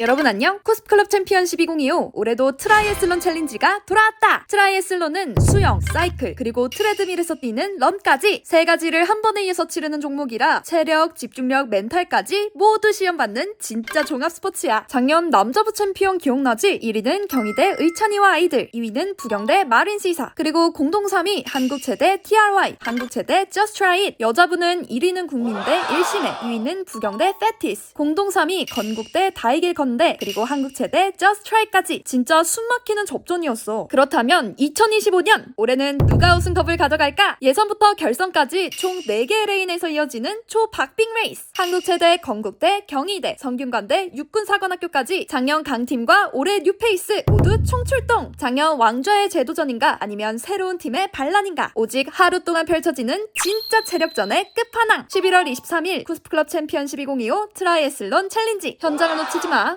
여러분 안녕. 코스프클럽 챔피언십 2025 올해도 트라이애슬론 챌린지가 돌아왔다. 트라이애슬론은 수영, 사이클 그리고 트레드밀에서 뛰는 런까지 세 가지를 한 번에 이어서 치르는 종목이라 체력, 집중력, 멘탈까지 모두 시험받는 진짜 종합 스포츠야. 작년 남자부 챔피언 기억나지? 1위는 경희대 의찬이와 아이들 2위는 부경대 마린시사 그리고 공동 3위 한국 최대 TRY 한국 최대 Just Try 여자부는 1위는 국민대 1심에 2위는 부경대 페티스 공동 3위 건국대 다이길 건대 그리고 한국체대 Just Try까지 진짜 숨막히는 접전이었어. 그렇다면 2025년 올해는 누가 우승컵을 가져갈까? 예선부터 결선까지 총 4개의 레인에서 이어지는 초박빙 레이스. 한국체대 건국대 경희대 성균관대 육군사관학교까지 작년 강팀과 올해 뉴페이스 모두 총출동. 작년 왕좌의 재도전인가 아니면 새로운 팀의 반란인가? 오직 하루 동안 펼쳐지는 진짜 체력전의 끝판왕. 11월 23일 쿠스프클럽 챔피언십 2025 트라이애슬론 챌린지. 현장을 놓치지 마